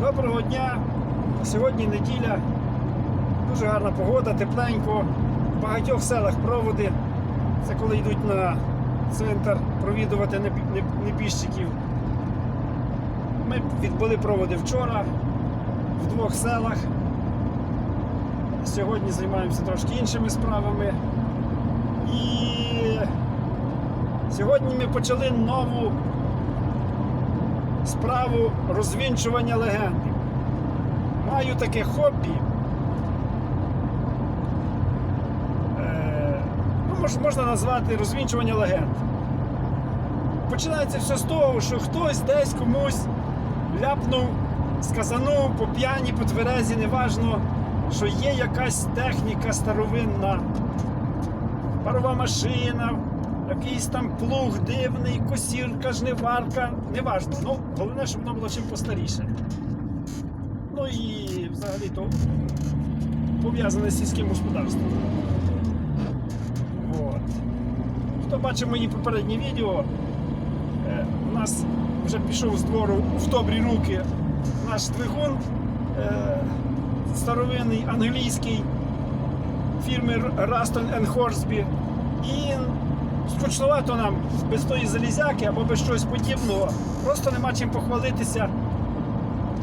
Доброго дня! Сьогодні неділя, дуже гарна погода, тепленько. В багатьох селах проводи. Це коли йдуть на центр провідувати небіжчиків. Ми відбули проводи вчора в двох селах. Сьогодні займаємося трошки іншими справами. І сьогодні ми почали нову справу розвінчування легенди. Маю таке хобі. Е, ну, можна назвати розвінчування легенд. Починається все з того, що хтось десь комусь ляпнув, сказанув по п'яні, по тверезі, неважно, що є якась техніка старовинна, парова машина, якийсь там плуг дивний, косірка, жниварка, неважно. Ну, головне, щоб воно було чим постаріше. Ну і взагалі то пов'язане з сільським господарством. От. Хто бачив мої попередні відео, е, у нас вже пішов з двору в добрі руки наш двигун е, старовинний англійський фірми Raston Hornsby. І скучнувато нам без тої залізяки або без чогось подібного. Просто нема чим похвалитися.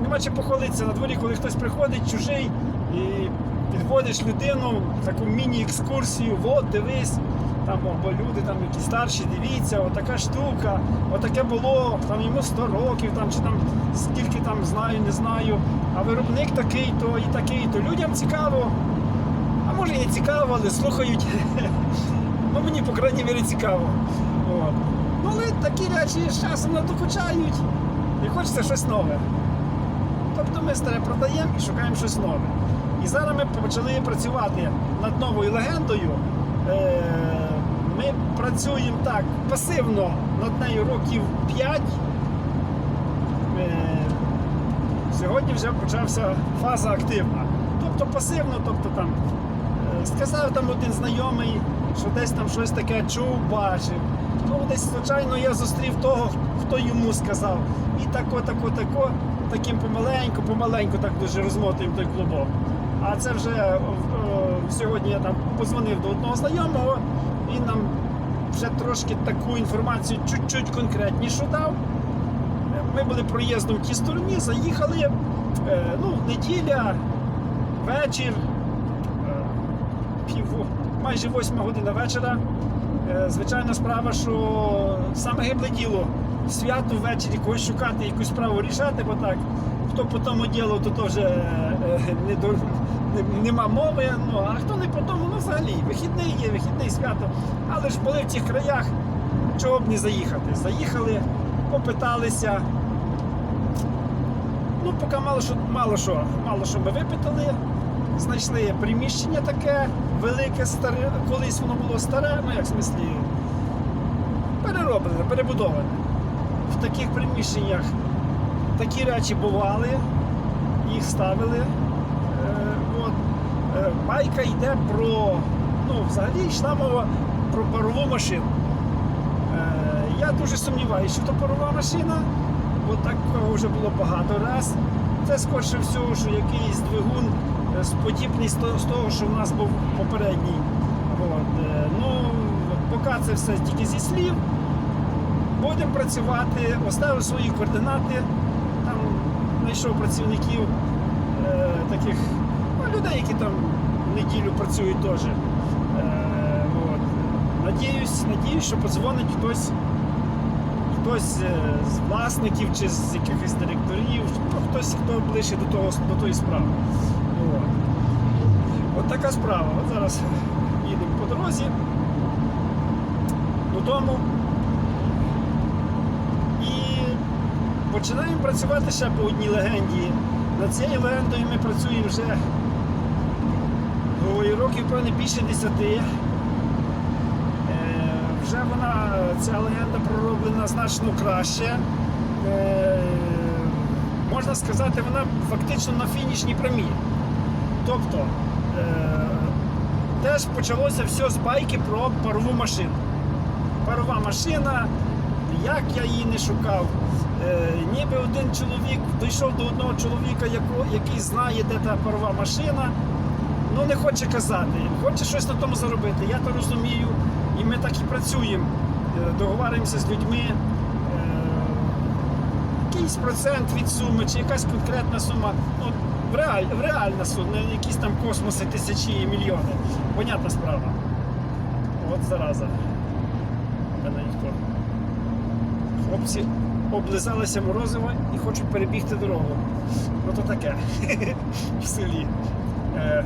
Нема чим похвалитися на дворі, коли хтось приходить чужий і підводиш людину таку міні-екскурсію, от дивись, там або люди там які старші, дивіться, отака штука, отаке було, там йому 100 років, там, чи там скільки там знаю, не знаю. А виробник такий-то і такий-то. Людям цікаво. А може і цікаво, але слухають. Ну мені, по крайній мірі, цікаво. От. Ну, але такі речі з часом надокучають і хочеться щось нове. Тобто ми старе продаємо і шукаємо щось нове. І зараз ми почали працювати над новою легендою. Е, Ми працюємо так пасивно над нею років 5. Сьогодні вже почався фаза активна. Тобто пасивно, тобто там е, сказав там один знайомий, що десь там щось таке чув, бачив. Ну, десь, звичайно, я зустрів того, хто йому сказав. І тако, тако, тако, таким помаленьку, помаленьку так дуже розмотуємо той клубок. А це вже е, е, сьогодні я там позвонив до одного знайомого, він нам вже трошки таку інформацію чуть-чуть конкретнішу дав. Ми були проїздом в тій стороні, заїхали. Е, ну, неділя, вечір, е, пів, майже восьма година вечора. Е, звичайна справа, що саме гибле діло свято ввечері когось шукати, якусь справу рішати, бо так, хто по тому ділу, то теж е, е, не до, не- нема мови. Ну, а хто не по тому, ну взагалі, вихідний є, вихідний свято. Але ж були в тих краях, чого б не заїхати. Заїхали, попиталися. Ну, поки мало що, мало що, мало що ми випитали. Знайшли приміщення таке велике, старе, колись воно було старе, ну як в смислі, перероблене, перебудоване. В таких приміщеннях такі речі бували, їх ставили. Е. Е, байка йде про, ну, взагалі йшла мова про парову машину. Е, я дуже сумніваюся, що то парова машина, бо такого вже було багато раз. Це скорше всього, що якийсь двигун е, з- того, що в нас був попередній. От. е, Ну, поки це все тільки зі слів. Будемо працювати, оставив свої координати, там знайшов працівників е, таких ну, людей, які там неділю працюють теж. Е, от. Надіюсь, надіюсь, що подзвонить хтось, хтось е, з власників чи з якихось директорів, ну, хтось, хто ближче до, того, до тої справи. Така справа. От зараз їдемо по дорозі додому. І починаємо працювати ще по одній легенді. Над цією легендою ми працюємо вже ой, років, певне, більше десяти. Е, вже вона, ця легенда пророблена значно краще. Е, можна сказати, вона фактично на фінішній прямій. Тобто теж почалося все з байки про парову машину. Парова машина, як я її не шукав, Е, ніби один чоловік дійшов до одного чоловіка, який знає, де та парова машина, ну не хоче казати, хоче щось на тому заробити. Я то розумію, і ми так і працюємо. Е, Договарюємося з людьми. е, Якийсь процент від суми, чи якась конкретна сума. Ну, в реаль, в реальна сума, не якісь там космоси, тисячі і мільйони. Понятна справа. От зараза. Хлопці облизалися морозиво і хочуть перебігти дорогу. Ну то таке в селі. Е,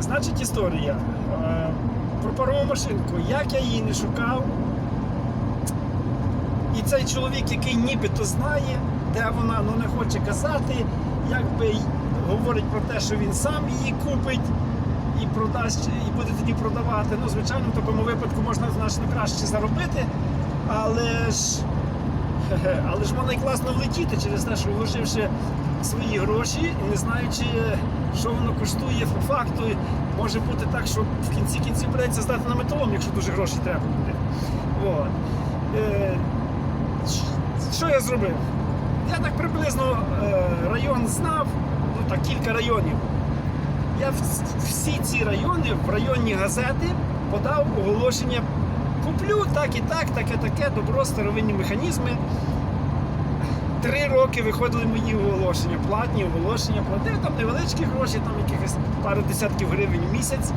значить, історія. Е, про парову машинку. Як я її не шукав. І цей чоловік, який нібито знає, де вона ну не хоче казати, якби говорить про те, що він сам її купить і продасть, і буде тоді продавати. Ну, звичайно, в такому випадку можна значно краще заробити, але ж, але ж можна і класно влетіти через те, що вложивши свої гроші не знаючи, що воно коштує по факту, може бути так, що в кінці кінців придеться здати на металом, якщо дуже грошей треба буде. От. Е, що я зробив? Я так приблизно е, знав, ну так кілька районів. Я всі ці райони в районні газети подав оголошення. Куплю так і так, таке, таке, добро, старовинні механізми. Три роки виходили мої оголошення, платні оголошення, платив там невеличкі гроші, там якихось пару десятків гривень в місяць.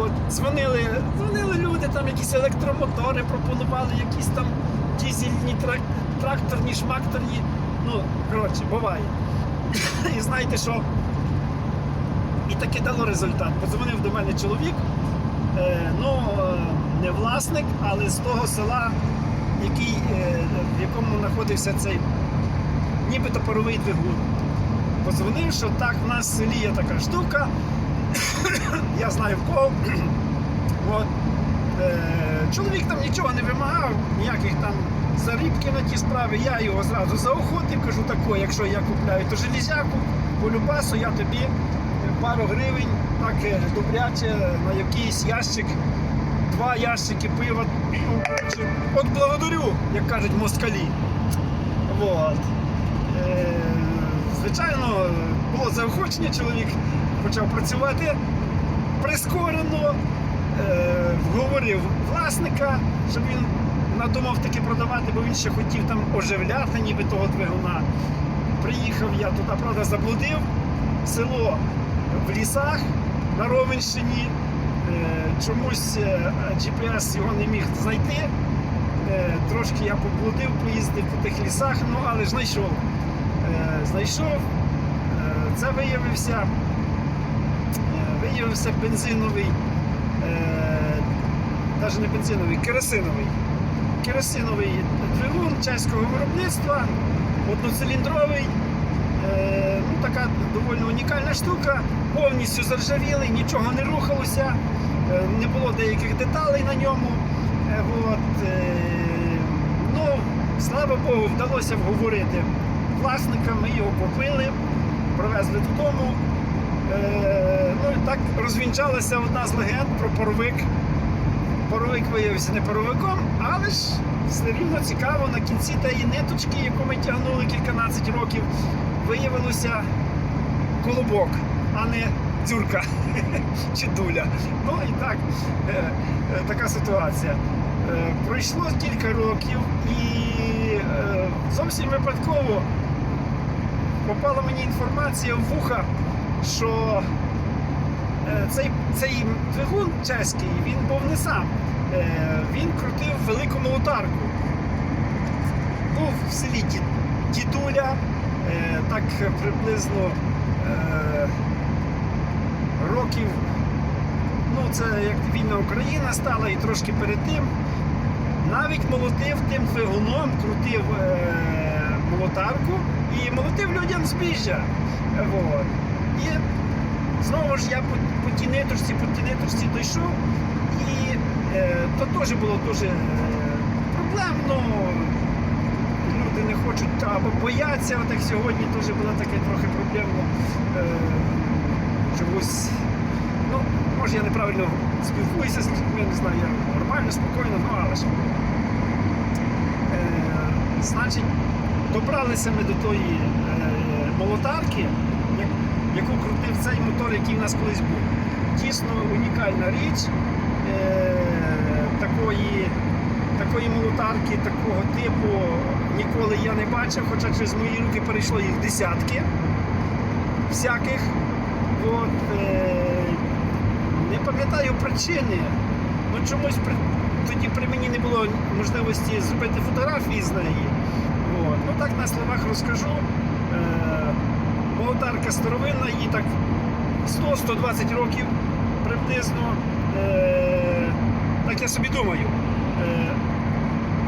От, дзвонили, дзвонили люди, там якісь електромотори пропонували, якісь там дізельні трак, тракторні, шмакторні. Ну, коротше, буває. І знаєте що? І таке дало результат. Подзвонив до мене чоловік, е, ну, е, не власник, але з того села, який, е, в якому знаходився цей нібито паровий двигун. Подзвонив, що так, в нас в селі є така штука, я знаю в кого. От. Чоловік там нічого не вимагав, ніяких там зарібки на ті справи. Я його зразу заохотив, кажу тако, якщо я купляю, то железяку, по любасу я тобі пару гривень, так е, добряче на якийсь ящик, два ящики пива. От благодарю, як кажуть москалі. Вот. Е, звичайно, було заохочення, чоловік почав працювати прискорено, е, вговорив власника, щоб він надумав таки продавати, бо він ще хотів там оживляти ніби того двигуна. Приїхав я туди, правда, заблудив село в лісах на Ровенщині. Е, Чомусь е, GPS його не міг знайти. Е, Трошки я поблудив, поїздив по тих лісах, ну але знайшов. Знайшов. Це виявився виявився бензиновий, навіть не бензиновий, керосиновий. Керосиновий двигун чеського виробництва, одноциліндровий. Е, ну, така доволі унікальна штука, повністю заржавілий, нічого не рухалося, е, не було деяких деталей на ньому. Е, от, ну, слава Богу, вдалося вговорити власника, ми його купили, привезли додому. Ну і так розвінчалася одна з легенд про паровик. Паровик виявився не паровиком, але ж все рівно цікаво на кінці тієї ниточки, яку ми тягнули кільканадцять років, виявилося колобок, а не дзюрка чи дуля. Ну і так, е, е, така ситуація. Е, пройшло кілька років і зовсім випадково попала мені інформація в вуха, що цей, цей двигун чеський, він був не сам. Е, Він крутив велику молотарку. Був в селі Ді- Дідуля, е, так приблизно е, років. Ну, це як вільна Україна стала і трошки перед тим. Навіть молотив тим двигуном, крутив е, молотарку і молотив людям збіжжя. Вот. І знову ж я по, по тій ниточці, по тій ниточці дійшов, і е, то теж було дуже е, проблемно. Люди не хочуть або бояться, от сьогодні теж було таке трохи проблемно. Е, чогось. Ну, може я неправильно спілкуюся з людьми, не знаю, я нормально, спокійно, ну але ж. Е, Значить, добралися ми до тої е, молотарки, яку крутив цей мотор, який в нас колись був. Дійсно унікальна річ е, такої, такої молотарки, такого типу ніколи я не бачив, хоча через мої руки перейшло їх десятки всяких. От, е, не пам'ятаю причини. Ну чомусь при, тоді при мені не було можливості зробити фотографії з неї. От. Ну так на словах розкажу. Молотарка старовинна, їй так 100-120 років приблизно. Е, так я собі думаю. Е,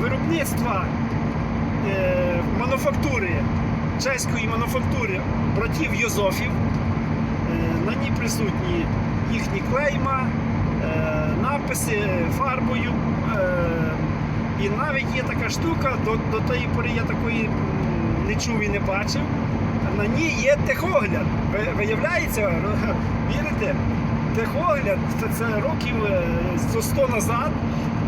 виробництва е, мануфактури, чеської мануфактури братів Йозофів. Е, На ній присутні їхні клейма, написи фарбою. І навіть є така штука, до, до тої пори я такої не чув і не бачив. На ній є техогляд. Виявляється, вірите, техогляд це, це років е, зо 100 назад.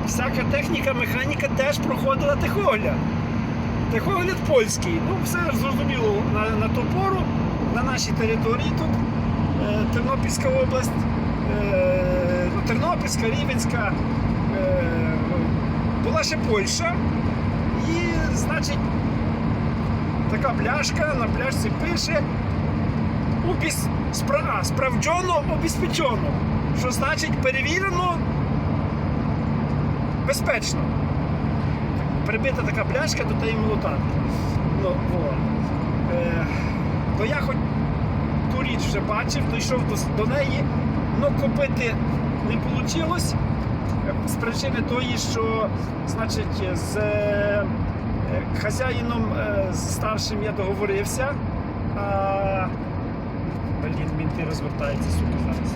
Всяка техніка, механіка теж проходила техогляд. Техогляд польський. Ну, все зрозуміло на, на ту пору, на нашій території тут е, Тернопільська область, е, ну, Тернопільська, Рівенська, е, була ще Польща. І, значить, така пляшка, на пляшці пише «Убіс... спра... справджено обіспечено. Що значить перевірено безпечно. Прибита така пляшка до тієї молотарки. Ну. Е, то я хоч ту річ вже бачив, дійшов до, до неї, але купити не вийшло. З причини тої, що значить, з е, хазяїном е, з старшим я договорився. А, блін, мінти розвертаються, сука, зараз.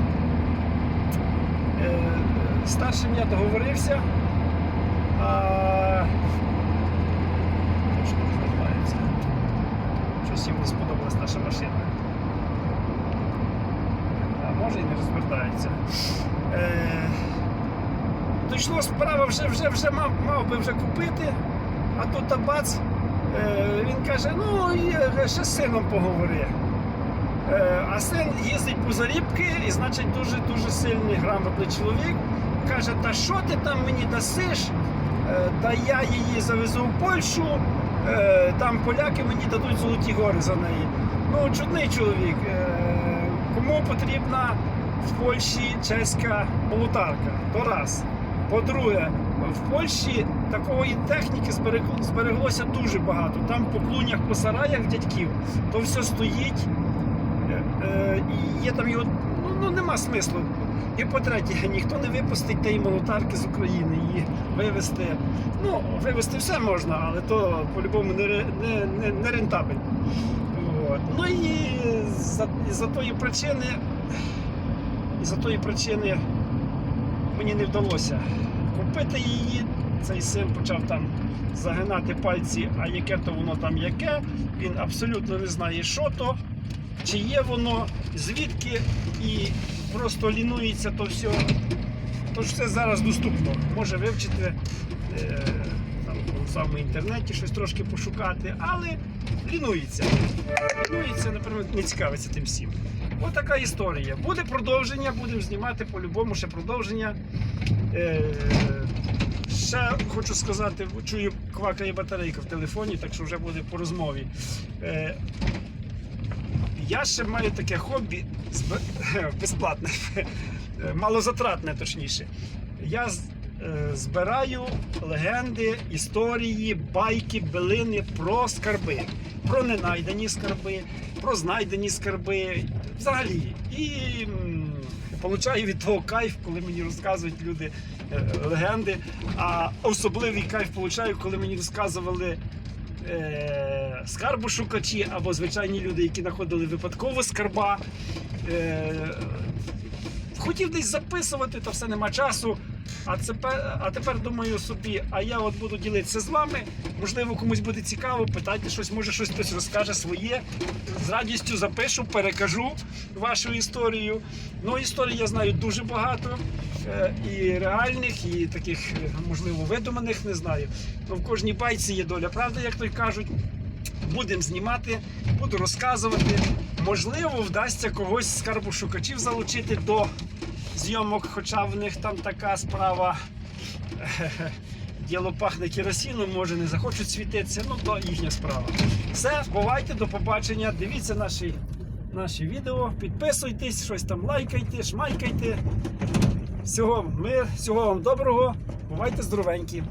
Е, з старшим я договорився. А, розвертається. Щось їм не сподобалась наша машина. А може і не розвертається. Е, дійшло справа вже, вже, вже мав, мав би вже купити, а тут табац. Е, він каже, ну і ще з сином поговори. Е, а син їздить по зарібки і, значить, дуже-дуже сильний грамотний чоловік. Каже, та що ти там мені дасиш? Е, Та я її завезу в Польщу, е, там поляки мені дадуть золоті гори за неї. Ну, чудний чоловік. Е, Кому потрібна в Польщі чеська молотарка? То раз. По-друге, в Польщі такої техніки збереглося дуже багато. Там по клунях, по сараях дядьків, то все стоїть. Е, е, і є там його, ну, ну нема смислу. І по-третє, ніхто не випустить тієї молотарки з України її вивезти. Ну, вивезти все можна, але то по-любому не, не, не, не рентабельно. От. Ну і за, і за тої причини, і за тої причини мені не вдалося купити її. Цей син почав там загинати пальці, а яке то воно там яке. Він абсолютно не знає, що то, чи є воно, звідки, і просто лінується то все. Тож все зараз доступно. Може вивчити е, там, в інтернеті щось трошки пошукати, але лінується. Лінується, наприклад, не цікавиться тим всім. Ось така історія. Буде продовження, будемо знімати по-любому ще продовження. Е, ще хочу сказати, чую, квакає батарейка в телефоні, так що вже буде по розмові. Е, я ще маю таке хобі безплатне, е, малозатратне точніше. Я е, збираю легенди, історії, байки, билини про скарби, про ненайдені скарби, про знайдені скарби. Взагалі. І получаю від того кайф, коли мені розказують люди е, легенди. А особливий кайф получаю, коли мені розказували е, скарбошукачі або звичайні люди, які знаходили випадково скарба. Е, хотів десь записувати, та все нема часу. А тепер, а тепер думаю собі, а я от буду ділитися з вами. Можливо, комусь буде цікаво, питайте щось, може щось хтось розкаже своє. З радістю запишу, перекажу вашу історію. Ну, історій я знаю дуже багато. е, і реальних, і таких, можливо, видуманих, не знаю. Ну, в кожній байці є доля правди, як то й кажуть. Будемо знімати, буду розказувати. Можливо, вдасться когось з карбошукачів залучити до зйомок, хоча в них там така справа. Діло пахне керосіном, може не захочуть світитися, ну то їхня справа. Все, бувайте, до побачення. Дивіться наші, наші відео, підписуйтесь, щось там лайкайте, шмайкайте. Всього мир, всього вам доброго. Бувайте здоровенькі.